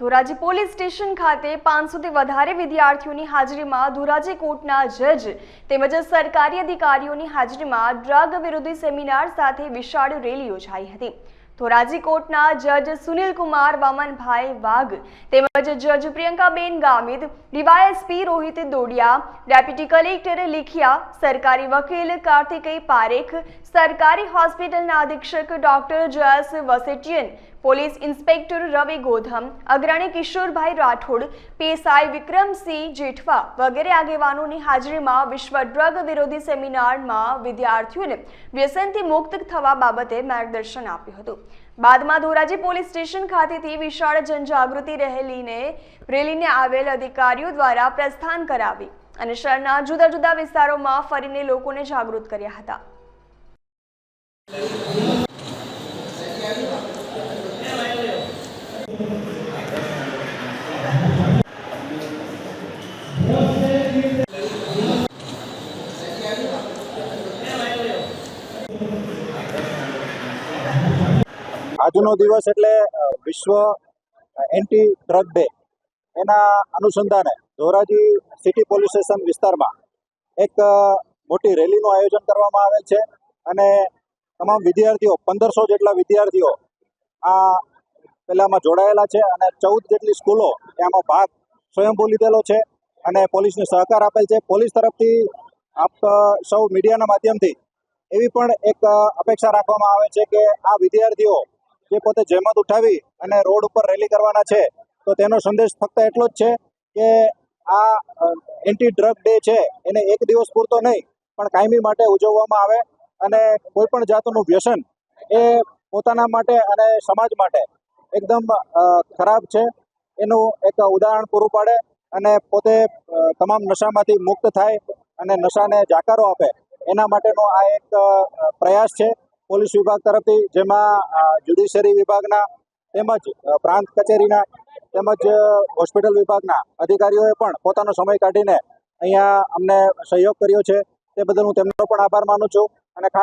Dhoraji police station ખાતે પાંચસોથી વધારે વિદ્યાર્થીઓની હાજરીમાં ધોરાજી કોર્ટના જજ તેમજ સરકારી અધિકારીઓની હાજરીમાં ડ્રગ વિરોધી સેમિનાર સાથે વિશાળ રેલી યોજાઈ હતી. ધોરાજી કોર્ટના જજ સુનિલ કુમાર વામનભાઈ વાઘ તેમજ જજ Priyankaben Gamit, DYSP Rohit Dodiya, deputy collector Likhiya, સરકારી વકીલ કાર્તિકેય પારેખ, સરકારી હોસ્પિટલના અધિક્ષક ડોક્ટર જયસ વસેટિયન પોલીસ ઇન્સ્પેક્ટર રવિ ગોધમ, અગ્રણી કિશોરભાઈ રાઠોડ, પીએસઆઈ વિક્રમસિંહ જેઠવા વગેરે આગેવાનોની હાજરીમાં વિશ્વ ડ્રગ વિરોધી સેમિનારમાં વિદ્યાર્થીઓને વ્યસનથી મુક્ત થવા બાબતે માર્ગદર્શન આપ્યું હતું. બાદમાં ધોરાજી પોલીસ સ્ટેશન ખાતેથી વિશાળ જનજાગૃતિ રહેલીને રેલીને આવેલ અધિકારીઓ દ્વારા પ્રસ્થાન કરાવી અને શહેરના જુદા જુદા વિસ્તારોમાં ફરીને લોકોને જાગૃત કર્યા હતા. આજનો દિવસ એટલે વિશ્વ એન્ટી ડ્રગ ડે. એના અનુસંધાને ધોરાજી સિટી પોલીસ સ્ટેશન વિસ્તારમાં એક મોટી રેલીનું આયોજન કરવામાં આવેલ છે અને તમામ વિદ્યાર્થીઓ, પંદરસો જેટલા વિદ્યાર્થીઓ આ પેલામાં જોડાયેલા છે અને ચૌદ જેટલી સ્કૂલો એમાં ભાગ સ્વયંભૂ લીધેલો છે અને પોલીસને સહકાર આપેલ છે. પોલીસ તરફથી આપ સૌ મીડિયાના માધ્યમથી એવી પણ એક અપેક્ષા રાખવામાં આવે છે કે આ વિદ્યાર્થીઓ જે પોતે જહેમત ઉઠાવી અને રોડ ઉપર રેલી કરવાના છે, તો તેનો સંદેશ ફક્ત એટલો જ છે કે આ એન્ટી ડ્રગ ડે છે. એને એક દિવસ પૂરતો નહીં, પણ કાયમી માટે ઉજવવામાં આવે અને કોઈ પણ જાતનું વ્યસન એ પોતાના માટે અને સમાજ માટે એકદમ ખરાબ છે. એનું એક ઉદાહરણ પૂરું પાડે અને પોતે તમામ નશામાંથી મુક્ત થાય અને નશાને જાકારો આપે. એના માટેનો આ એક પ્રયાસ છે પોલીસ વિભાગ તરફથી, જેમાં જ્યુડિશિયરી વિભાગના તેમજ પ્રાંત કચેરીના તેમજ હોસ્પિટલ વિભાગના અધિકારીઓએ પણ પોતાનો સમય કાઢીને અહીંયા અમને સહયોગ કર્યો છે. તે બદલ હું તેમનો પણ આભાર માનું છું અને ખાસ